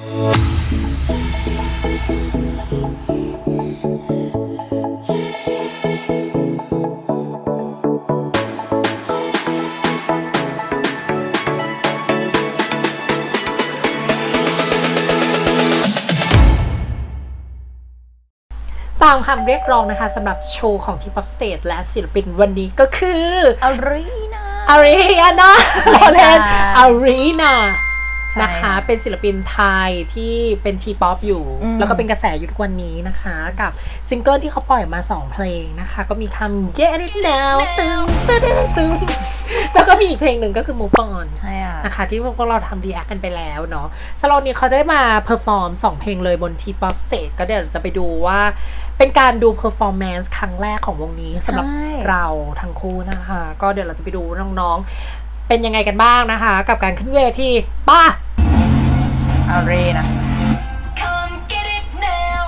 ตามคำเรียกร้องนะคะสำหรับโชว์ของทีป๊อปสเตทและศิลปินวันนี้ก็คืออารีนาอารีนาไม่ใช่เล่นอารีนาใช่ นะคะ เป็นศิลปินไทยที่เป็นทีป๊อปอยู่อืมแล้วก็เป็นกระแสอยู่ทุกวันนี้นะคะ กับซิงเกิลที่เขาปล่อยมา 2 เพลงนะคะ ก็มีคำ Get It Now ตึงตึงตึงแล้วก็มีอีกเพลงหนึ่งก็คือ Move On ใช่อะนะคะ ที่พวกเราทำดีแอคกันไปแล้วเนาะสโลนี้เขาได้มาเพอร์ฟอร์มสองเพลงเลยบนทีป๊อปสเตจก็เดี๋ยวจะไปดูว่าเป็นการดูเพอร์ฟอร์แมนซ์ครั้งแรกของวงนี้สำหรับใช่เราทั้งคู่นะคะ ก็เดี๋ยวเราจะไปดูน้องๆ เป็นยังไงกันบ้างนะคะ กับการขึ้นเวทีป้าอารีนะ Come get it now.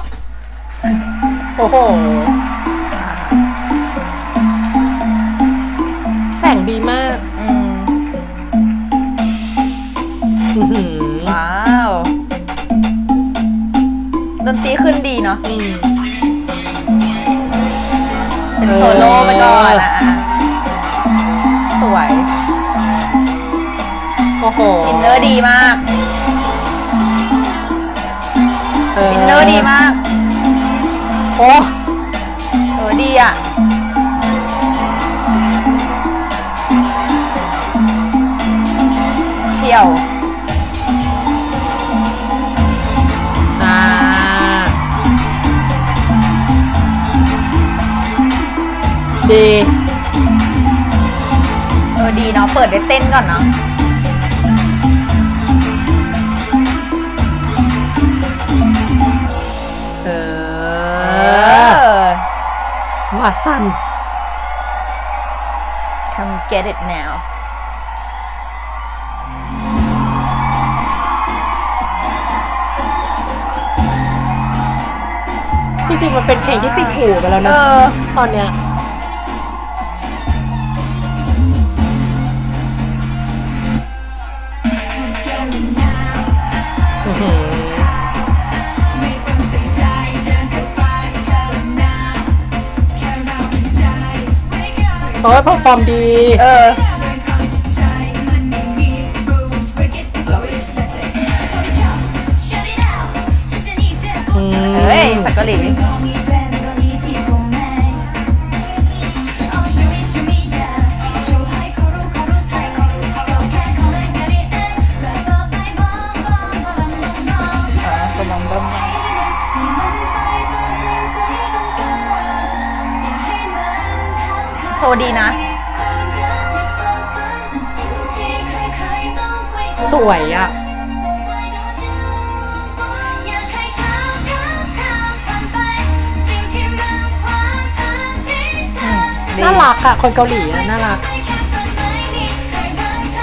โอ้โห แสงดีมาก อืมอื้อหือว้าว ดนตรีขึ้นดีเนาะ อืม เป็นโซโล่ไปก่อนอะอะสวย โอ้โหอินเนอร์ดีมากอินเนอร์ดีมากโอ้เออดีอะเชี่ยวอ่าดีเออดีเนาะเปิดได้เต้นก่อนเนาะ อออว่าสั้น come get it now จริงๆ มันเป็นเพลงที่ติดหูไปแล้วเอนะอตอนเนี้ยอื้อหือ โอ้ยเพอร์ฟอร์มดี เออเรื่องของจิต เธอข้ามข้ามผ่านไปสิ่งที่มันขวางทางที่เธอดีน่ารักอะคนเกาหลีอะน่ารักไม่แค่เปิดไม่มีใครบังท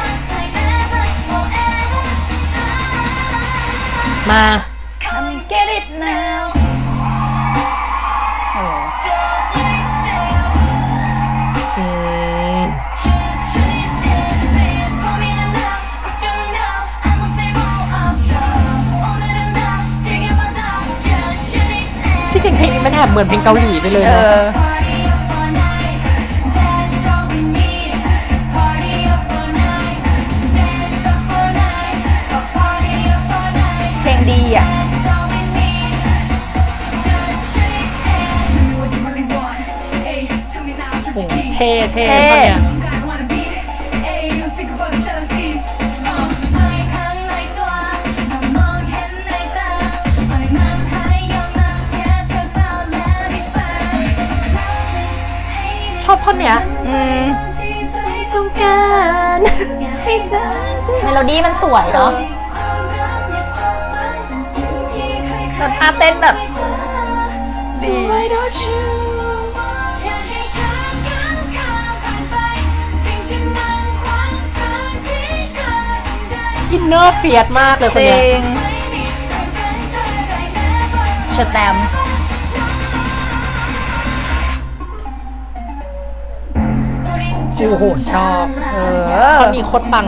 า อบเหมือนเพลงเกาหลีไปเลยเอนะอ Party up all night That's all we need to party up all night Dance up all night A party up all night เพลงดีอะ That's all we need Just shut it down Tell me what you really want Ay tell me now what you need เท่เท่เท่ ท่อนเนี้ย ให้เธอเมโลดี้มันสวยเนาะและความฝันเป็นสิ่งที่ใครๆแล้วท่าเต้นแบบ So why don't you อยากให้เธอก้าวข้ามผ่านไปสิ่งที่มันเธอทำได้อินเนอร์เฟียสมากเลยคนเนี้ยงไม่มีใครแฟนเธอได้ never ชแตมป์ โอ้โหชอบ เอออนนี้โคตรปัง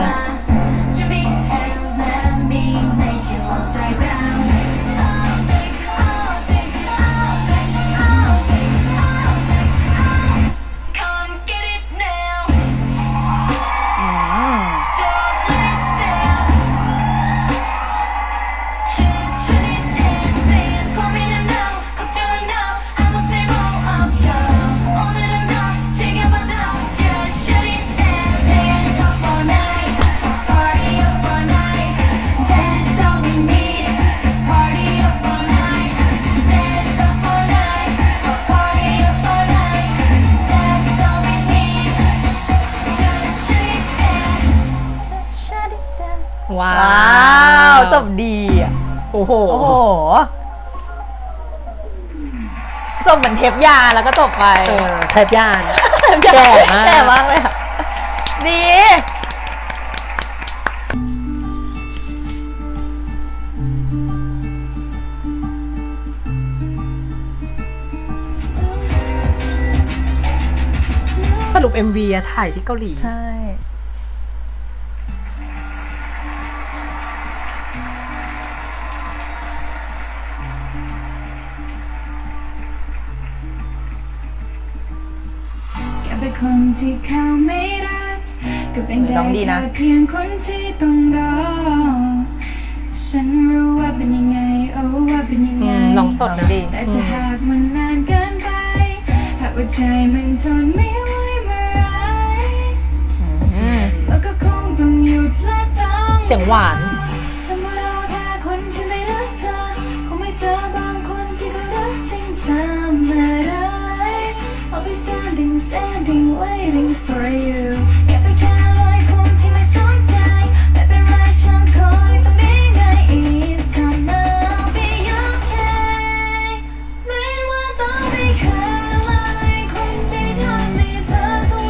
ทปยาแล้วก็จบไปเออแทบยานเทปยาแก่มาก แก่มากเลยอะดี สรุป MV อะถ่ายที่เกาหลี ใช่ ที่เขาไม่รัก ก็เป็นได้น้องดีนะแค่เพียงคนที่ต้องรอ ฉันรู้ว่าเป็นยังไงโอ้ว่าเป็นยังอืไงมน้องสดน้องนะดีแต่ถ้าหากมันนานเกินไป หากว่าใจมันทนไม่ไหวเมื่อไหรอืมแล้วก็คงต้องหยุดและต้อง เสียงหวาน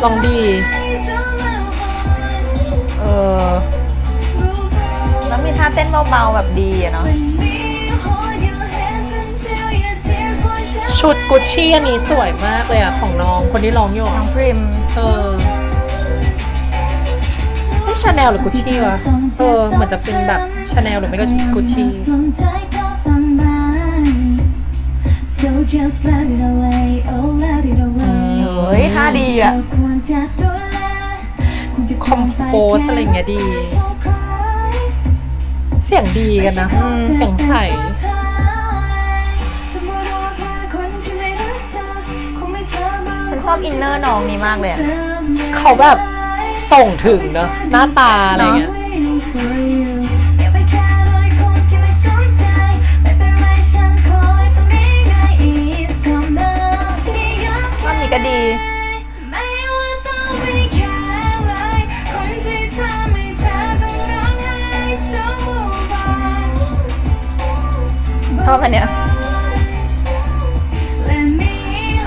ลองดี So move on เออ move on แล้วมีท่าเต้นเบาๆแบบดีอะเนาะชุดกุชชี่อันนี้สวยมากเลยอะของน้องคนที่ร้องอยู่น้องพริมเออใช่ชาแนลหรือกุชชี่วะเออเหมือนจะเป็นแบบชาแนลหรือไม่ก็กุชชี่ So just let it away, oh let it away เฮ้ยท่าดีอะ ควรจะดูแลคุณจะคอมโพสอะไรเงี้ยดี เสียงดีกันนะเสียงใสฉันชอบอินเนอร์น้องนี้มากเลยอะเขาแบบส่งถึงเนอะหน้าตาอะไรเงี้ย ชอบอันเนี้ย Let me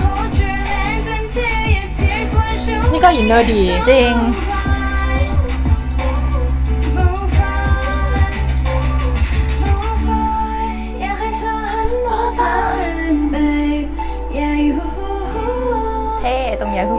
hold your hands until your tears wash away นี่ก็อินเนอร์ดี จริง Move on Move on อยากให้เธอหันมองทาง babe Yeah you เท่ตรงเนี้ยคื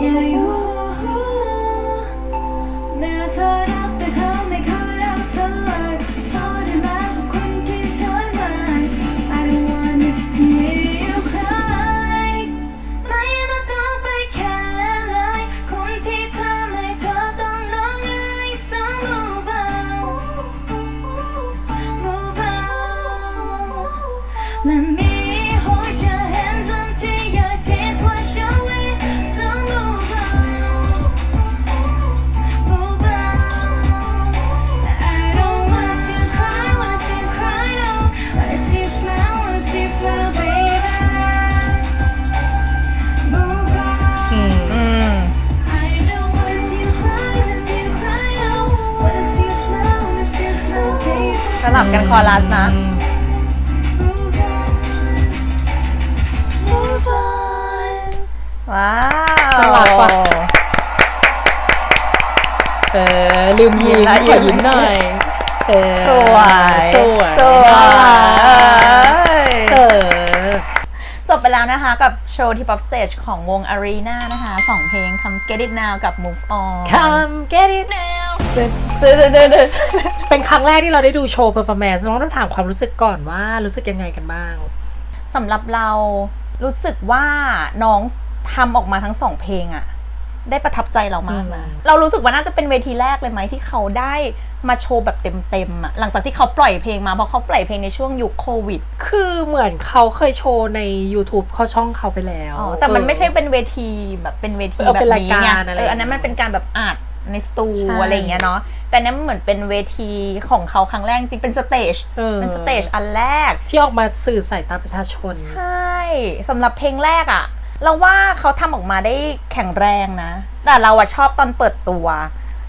คอรัสนะ Move on, move on. ว้าน่ารักวว่ะเออลืมยิ้มยิ้มละขอยิ้ยิ้มมหน่อยเออสวยสวยสวยน่ารักเอ้ยเออจบไปแล้วนะคะกับโชว์ที่ Pop Stage ของวง Arena นะคะสองเพลงคำ Get It Now กับ Move On Come get it now เดินเดินเดินเดินเป็นครั้งแรกที่เราได้ดูโชว์เพอร์ฟอร์แมนซ์น้องต้องถามความรู้สึกก่อนว่ารู้สึกยังไงกันบ้างสำหรับเรารู้สึกว่าน้องทำออกมาทั้งสองเพลงอะได้ประทับใจเรามากนะอืมเรารู้สึกว่าน่าจะเป็นเวทีแรกเลยไหมที่เขาได้มาโชว์แบบเต็มๆอะหลังจากที่เขาปล่อยเพลงมาเพราะเขาปล่อยเพลงในช่วงยุคโควิด คือเหมือนเขาเคยโชว์ใน YouTube เขาช่องเขาไปแล้วอ๋อแต่มันเออไม่ใช่เป็นเวทีแบบเป็นเวทีเออแบบเป็นรายนี้การไงอะไรเอออันนั้นมันเป็นการแบบอัด ในสตูใช่อะไรอย่างเงี้ยเนาะแต่อันนั้นมันเหมือนเป็นเวทีของเขาครั้งแรกจริงเป็นสเตจเออ เป็นสเตจอันแรก ที่ออกมาสื่อสายตาประชาชน ใช่สำหรับเพลงแรกอะเราว่าเขาทำออกมาได้แข็งแรงนะ แต่เราอะชอบตอนเปิดตัว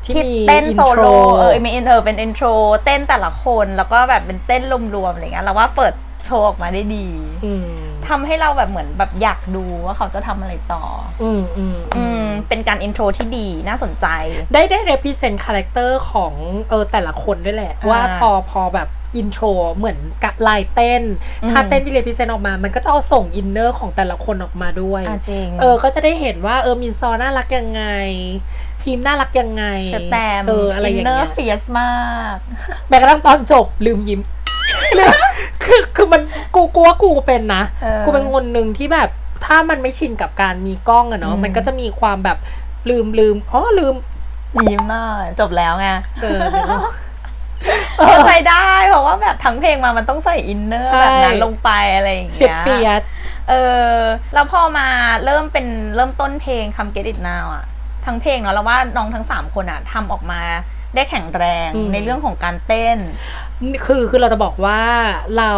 ที่ที่มีเต้นโซโล่ intro เออมีอินเทอร์เป็นอินโทรเต้นแต่ละคนแล้วก็แบบเป็นเต้นรวมๆอะไรเงี้ยเราว่าเปิดโชว์ออกมาได้ดี อืม ทำให้เราแบบเหมือนแบบอยากดูว่าเขาจะทำอะไรต่อ อืมอืมอืมเป็นการอินโทรที่ดีน่าสนใจ ได้ได้ represent character ของเออแต่ละคนด้วยแหละอ่าว่าพอพอแบบอินโทรเหมือนกับลายเต้นอืมถ้าเต้นที่ represent ออกมา มันก็จะเอาส่งอินเนอร์ของแต่ละคนออกมาด้วยอะจริง เออก็จะได้เห็นว่าเออมินซอน่ารักยังไงพีมน่ารักยังไงสแตมเอออะไรอย่างเนอเงี้ยร์เฟียสมากแม้กระทั่งตอนจบลืมยิ้ม คือคือมันกูกูว่ากูเป็นนะเออกูเป็นคนหนึ่งที่แบบถ้ามันไม่ชินกับการมีกล้องอะเนาะอืมมันก็จะมีความแบบลืมลืมอ๋อลืมยิ้มหน่อยจบแล้วไงเออเดี๋ยวนะเข้าใจได้เพราะว่าแบบทั้งเพลงมามันต้องใส่อินเนอร์ใช่แบบนั้นลงไปอะไรอย่างเชียเงี้ดเฟียยสเออแล้วพอมาเริ่มเป็นเริ่มต้นเพลงคำ Get It Now อะทั้งเพลงเนาะแล้วว่าน้องทั้ง 3 คนอะทำออกมา ได้แข็งแรงในเรื่องของการเต้น คือคือเราจะบอกว่าเรา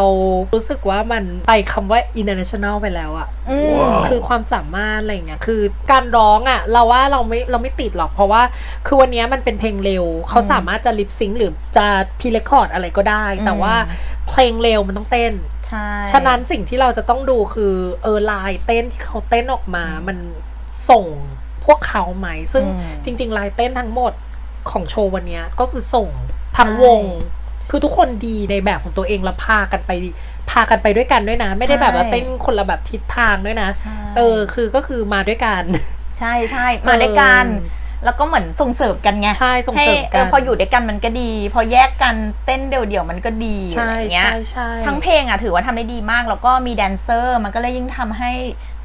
รู้สึกว่ามันไปคำว่า international ไปแล้วอะ อืมคือความสามารถอะไรอย่างเงี้ย คือการร้องอะ่ะ เราว่าเราไม่เราไม่ติดหรอก เพราะว่า คือวันเนี้ยมันเป็นเพลงเร็ว เขาสามารถจะลิปซิงหรือจะพีเรคคอร์ดอะไรก็ได้แต่ว่าเพลงเร็วมันต้องเต้น ใช่ ฉะนั้นสิ่งที่เราจะต้องดูคือเออลายเต้นที่เขาเต้นออกมา มันส่งพวกเขาไหม ซึ่งจริง ๆ ลายเต้นทั้งหมด ของโชว์วันเนี้ยก็คือส่งทั้งวง คือทุกคนดีในแบบของตัวเองแล้วพากันไปพากันไปด้วยกันด้วยนะ ไม่ได้แบบว่าเต้นคนละแบบทิศทางด้วยนะใช่เออ คือก็คือมาด้วยกัน ใช่ใช่มาด้วยกันเออ แล้วก็เหมือนส่งเสริมกันไงใช่ส่งเสริมให้กันเออพออยู่ด้วยกันมันก็ดี พอแยกกันเต้นเดี่ยวๆมันก็ดีใช่อย่างเงี้ยใช่ใช่ทั้งเพลงอะถือว่าทำได้ดีมาก แล้วก็มีแดนเซอร์ มันก็เลยยิ่งทำให้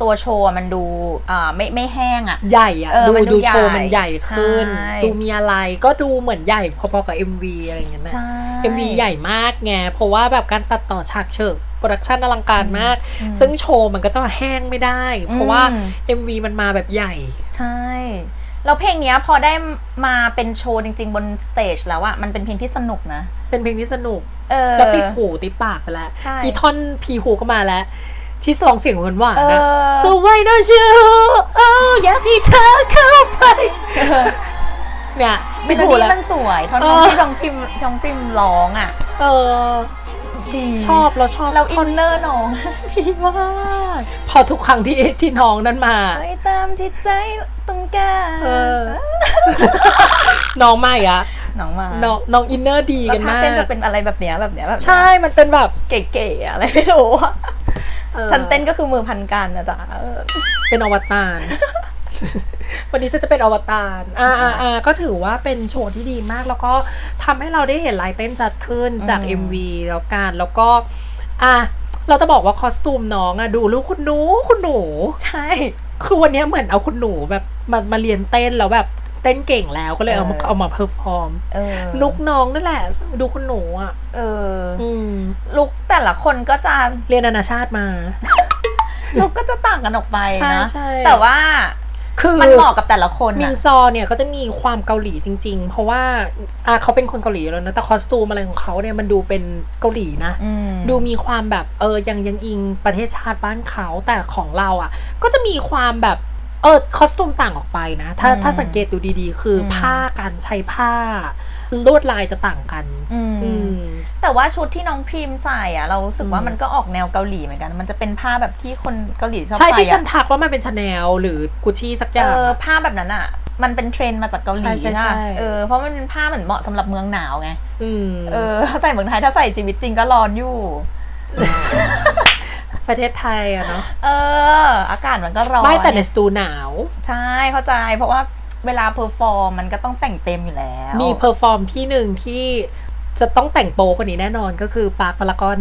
ตัวโชว์มันดูอ่าไม่ไม่แห้งอะ ใหญ่อะเออดูมันดูดูโชว์ใหญ่มันใหญ่ขึ้นใช่ดูมีอะไรก็ดูเหมือนใหญ่พอๆกับ MV อะไรอย่างเงี้ยนะใช่ MV ใหญ่มากไงเพราะว่าแบบการตัดต่อฉากเฉิกโปรดักชันอลังการมาก ซึ่งโชว์มันก็จะแห้งไม่ได้ เพราะว่าอืม MV มันมาแบบใหญ่ ใช่ แล้วเพลงเนี้ยพอได้มาเป็นโชว์จริง ๆ บนสเตจแล้วอะมันเป็นเพลงที่สนุกนะ เป็นเพลงที่สนุกเออแล้วติดหูติดปากไปแล้ว ใช่ อีท่อนพีหูก็มาแล้ว ที่ร้องเสียงหวานหวานๆนะเออ So why don't you เอออยากให้เธอเข้าไป เนี่ยเมติดโลหูดี้แล้ว มันสวยท่อนเออ ที่ทองพิมทองพิมร้องอะ เออ ดีชอบเราชอบเราอิท่อนนเนอร์น้องดีมากพอทุกครั้งที่ที่น้องนั้นมาไปตามที่ใจต้องการเออน้องไม่อะน้องมาน้องน้องอินเนอร์ดีแล้วกันท่าากมเต้นจะเป็นอะไรแบบเนี้ยแบบเนี้ยแบบเนี้ยใช่มันเป็นแบบเก๋ๆอะไรไม่รู้อะออฉันเต้นก็คือมือพันกันนะจ๊ะเออเป็นอวตาร วันนี้จะจะเป็นอวตารอ่าอ่าอ่าก็ถือว่าเป็นโชว์ที่ดีมาก แล้วก็ทำให้เราได้เห็นลายเต้นจัดขึ้นจากอืม MV แล้วกันแล้วก็ อะเราจะบอกว่าคอสตูมน้องอะดูลูกคุณหนูคุณหนู ใช่ คือวันนี้เหมือนเอาคุณหนูแบบมามาเรียนเต้นแล้วแบบเต้นเก่งแล้วก็เลยเอามาเออเอามาเพอร์ฟอร์มเออลุกน้องนั่นแหละ ดูคุณหนูอะ เอออืมลุกแต่ละคนก็จะเรียนนานาชาติมา ลุกก็จะต่างกันออกไปใช่นะใช่แต่ว่า คือมันเหมาะกับแต่ละคนมิอะนซอเนี่ยก็จะมีความเกาหลีจริง ๆ เพราะว่าอะเขาเป็นคนเกาหลีอยู่แล้วนะแต่คอสตูมอะไรของเขาเนี่ยมันดูเป็นเกาหลีนะ อืม ดูมีความแบบเออยังยังอิงประเทศชาติบ้านเขาแต่ของเราอะ ก็จะมีความแบบเออคอสตูมต่างออกไปนะ ถ้าอืมถ้าสังเกตดูดีๆ คืออม ผ้าการใช้ผ้า ลวดลายจะต่างกันอืมอืม แต่ว่าชุดที่น้องพรีมใส่อะเรารู้สึกว่าอืมมันก็ออกแนวเกาหลีเหมือนกัน มันจะเป็นผ้าแบบที่คนเกาหลีชอบใช่ใส่ที่ฉันอะทักว่ามันเป็นชาแนลหรือกุชชี่สักอเอย่างออะผ้าแบบนั้นอะมันเป็นเทรนด์มาจากเกาหลีใช่ใช่ใช่ นะเออเพราะมันเป็นผ้าเหมือนเหมาะสำหรับเมืองหนาวไงอืมเออถ้าใส่เมืองไทยถ้าใส่ชีวิตจริงก็ร้อนอยู่ ประเทศไทยอะเนาะเออ อากาศมันก็ร้อนไม่แต่ในสตูหนาว ใช่เข้าใจ เพราะว่า เวลาเพอร์ฟอร์มมันก็ต้องแต่งเต็มอยู่แล้ว มีเพอร์ฟอร์มที่หนึ่งที่จะต้องแต่งโปคนนี้แน่นอนก็คือปาร์คพารากอน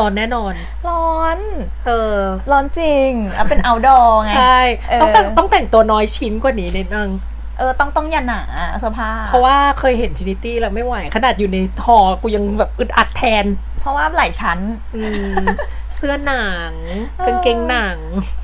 ร้อนแน่นอน ร้อน เออ ร้อนจริงอะเป็น outdoor ไง ใช่เออต้องแต่งต้องแต่งตัวน้อยชิ้นกว่านี้นิดนึง เออต้องต้องอย่าหนาเสื้อผ้าเพราะว่าเคยเห็นชินิตี้แล้วไม่ไหว ขนาดอยู่ในหอกูยังแบบอึดอัดแทน เพราะว่าหลายชั้นอืมเสื้อหนังเออกางเกงหนัง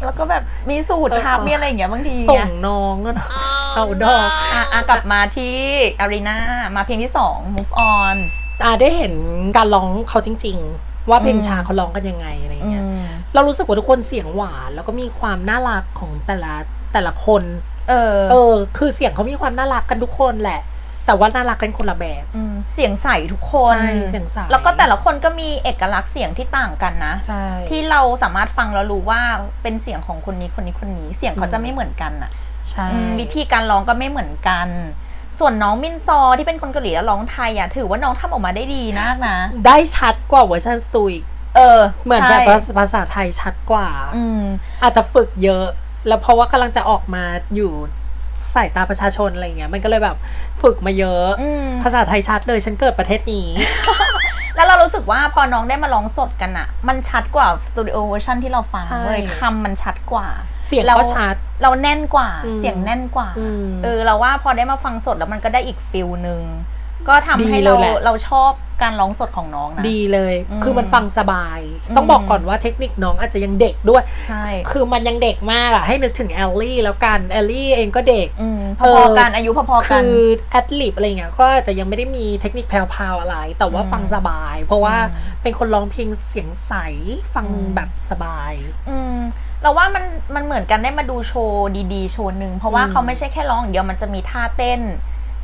แล้วก็แบบมีสูตรเออทับมีอะไรอย่างเงี้ยบางทีส่ไงงน้องก็เนอะเอาดอกอะอะกลับมาที่อารีนามาเพลงที่สอง move on อ่าได้เห็นการร้องเขาจริง ๆ ว่าเพลงอืมชาเขาร้องกันยังไงอะไรอืเงี้ยมเรารู้สึกว่าทุกคนเสียงหวาน แล้วก็มีความน่ารักของแต่ละแต่ละคน เออ เออ คือเสียงเขามีความน่ารักกันทุกคนแหละ แต่ว่าน่ารักกันคนละแบบ อืมเสียงใสทุกคนใช่เสียงใสแล้วก็แต่ละคนก็มีเอกลักษณ์เสียงที่ต่างกันนะใช่ที่เราสามารถฟังแล้วรู้ว่าเป็นเสียงของคนนี้คนนี้คนนี้ เสียงเขาจะไม่เหมือนกันอะใช่อืมวิธีการร้องก็ไม่เหมือนกัน ส่วนน้องมินซอที่เป็นคนเกาหลีแล้วร้องไทยอะถือว่าน้องทำออกมาได้ดีมากนะ ได้ชัดกว่าเวอร์ชันสตูอีกเออ เหมือนใช่แบบภาษาไทยชัดกว่า อืมอาจจะฝึกเยอะ แล้วเพราะว่ากำลังจะออกมาอยู่สายตาประชาชนอะไรเงี้ย มันก็เลยแบบฝึกมาเยอะอืมภาษาไทยชัดเลยฉันเกิดประเทศนี้ แล้วเรารู้สึกว่าพอน้องได้มาร้องสดกันอะมันชัดกว่าสตูดิโอเวอร์ชันที่เราฟังใช่เลยคำมันชัดกว่า เสียงเราก็ชัด เราแน่นกว่าอืมเสียงแน่นกว่าอืมเออ เราว่าพอได้มาฟังสดแล้วมันก็ได้อีกฟิลหนึ่ง ก็ทำดีให้เลเรายแหละ เราชอบการร้องสดของน้องนะ ดีเลย อืมคือมันฟังสบาย อืม ต้องบอกก่อนว่าเทคนิคน้องอาจจะยังเด็กด้วย ใช่คือมันยังเด็กมากอะให้นึกถึงแอลลี่แล้วกัน แอลลี่เองก็เด็ก อืมพเอออๆกันอายุพอๆกัน คือแอดลิบอะไรเงี้ยก็อาจจะยังไม่ได้มีเทคนิคแพรวๆอะไร แต่ว่าอืมฟังสบาย เพราะว่าอืมเป็นคนร้องเพลงเสียงใส ฟังอืม แบบสบายอืมเราว่ามันมันเหมือนกันได้มาดูโชว์ดีๆ โชว์หนึ่งเพราะว่าอืม เขาไม่ใช่แค่ร้องอย่างเดียวมันจะมีท่าเต้น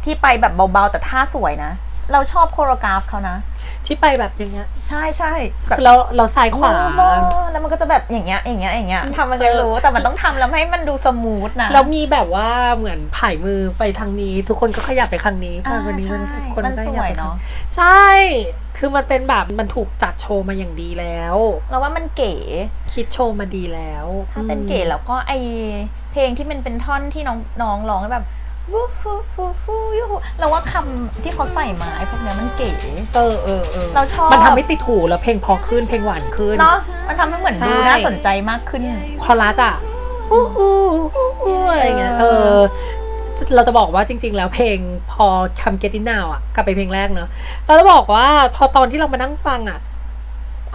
ที่ไปแบบเบาๆแต่ท่าสวยนะ เราชอบโคโรกราฟเขานะ ที่ไปแบบอย่างเงี้ยใช่ใช่แบบคือเราเราซ้ายขวา โอ้โหแล้วมันก็จะแบบอย่างเงี้ยอย่างเงี้ยอย่างเงี้ยทำมันก็รู้แต่มันต้องทำแล้วให้มันดูสมูทนะแล้วมีแบบว่าเหมือนผายมือไปทางนี้ ทุกคนก็ขยับไปข้างนี้อ่าวันนี้มันใช่คนมันก็สขบวยไปข้งเนาะ ใช่ คือมันเป็นแบบมันถูกจัดโชว์มาอย่างดีแล้ว เราว่ามันเก๋ คิดโชว์มาดีแล้วถ้าเต้นเก๋แล้วก็ไอเพลงที่มันเป็นท่อนที่น้องน้องร้องแบบ วู้ฮู้ฮู้ฮู้ยูฮูเราว่าคำที่เขาใส่มาไอพวกเนี้ยมันเก๋ เออเออเออเราชอบ มันทำให้ติดหูแล้วเพลงพอขึ้นเพลงหวานขึ้น เนาะมันทำให้เหมือนดูใช่ น่าสนใจมากขึ้นคอรัสอะอู้อู้อู้อู้อะไรเงี้ยเออ เราจะบอกว่าจริง ๆ แล้วเพลงพอคำ Get It Now อะกลับไปเพลงแรกเนอะเราจะบอกว่าพอตอนที่เรามานั่งฟังอะ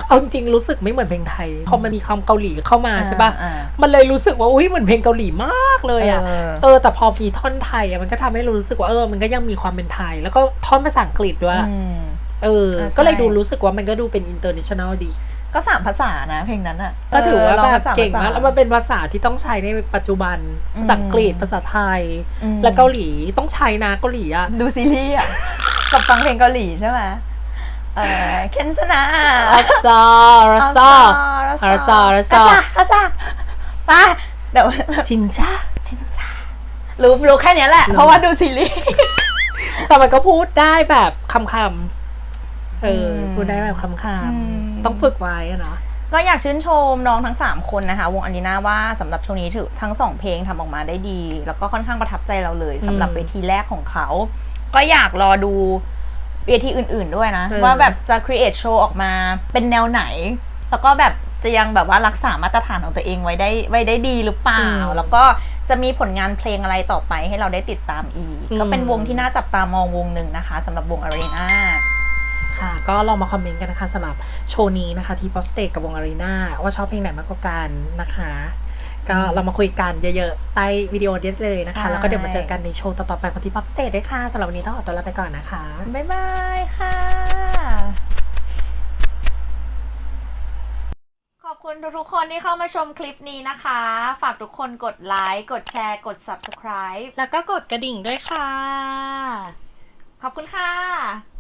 เอาจริงๆรู้สึกไม่เหมือนเพลงไทยพอมันมีคำเกาหลีเข้ามาใช่ปะอ่ามันเลยรู้สึกว่าอุ้ยเหมือนเพลงเกาหลีมากเลยอะ เออ เออแต่พอมีท่อนไทยอะมันก็ทำให้รู้สึกว่าเออมันก็ยังมีความเป็นไทย แล้วก็ท่อนภาษาอังกฤษด้วยอืม เออเออใช่ ก็เลยดูรู้สึกว่ามันก็ดูเป็น international ดี ก็สามภาษานะเพลงนั้นอะก็ถือว่าร้แบบสภษเก่งมากแล้วมันเป็นภาษาที่ต้องใช้ในปัจจุบันอืมภาษาอังกฤษภาษาไทยอืมและเกาหลีต้องใช้นะเกาหลีอะ ดูซีรีส์อะกับฟังเพลงเกาหลีใช่ไหม เออเคนชนะอาซาอาซาอาอาซาอาซาอาซาไปเดี๋ยวจินจ้าชินชารู้รู้แค่เนี้ยแหละ เพราะว่าดูซีรีส์แต่มันก็พูดได้แบบคำคำๆเอออมพูดได้แบบคำคอืมำต้องฝึกไว้อะเนาะก็อยากชื่นชมน้องทั้ง 3 คนนะคะ วงอันดีนาว่าสำหรับช่วงนี้ถือทั้ง 2 เพลงทำออกมาได้ดี แล้วก็ค่อนข้างประทับใจเราเลยสำหรับอืมเวทีแรกของเขา ก็อยากรอดู เวทีอื่นๆด้วยนะ เออ ว่าแบบจะ create show ออกมาเป็นแนวไหน แล้วก็แบบจะยังแบบว่ารักษามาตรฐานของตัวเองไว้ได้ไว้ได้ดีหรือเปล่าแล้วก็จะมีผลงานเพลงอะไรต่อไปให้เราได้ติดตามอีกก็เป็นวงที่น่าจับตามองวงหนึ่งนะคะสำหรับวง Arena ค่ะ ก็ลองมาคอมเมนต์กันนะคะสำหรับโชว์นี้นะคะที่ Pop Stage กับวง Arena ว่าชอบเพลงไหนมากกว่ากันนะคะ ก็เรามาคุยกันเยอะๆ ใต้วิดีโอนี้เลยนะคะใช่แล้วก็เดี๋ยวมาเจอกันในโชว์ต่อๆไปของที่ Pop Stage ด้วยค่ะสำหรับวันนี้ต้องขอตัวลาไปก่อนนะคะ บ๊ายบายค่ะ ขอบคุณทุกๆคนที่เข้ามาชมคลิปนี้นะคะ ฝากทุกคนกดไลค์ กดแชร์ กด subscribe แล้วก็กดกระดิ่งด้วยค่ะ ขอบคุณค่ะ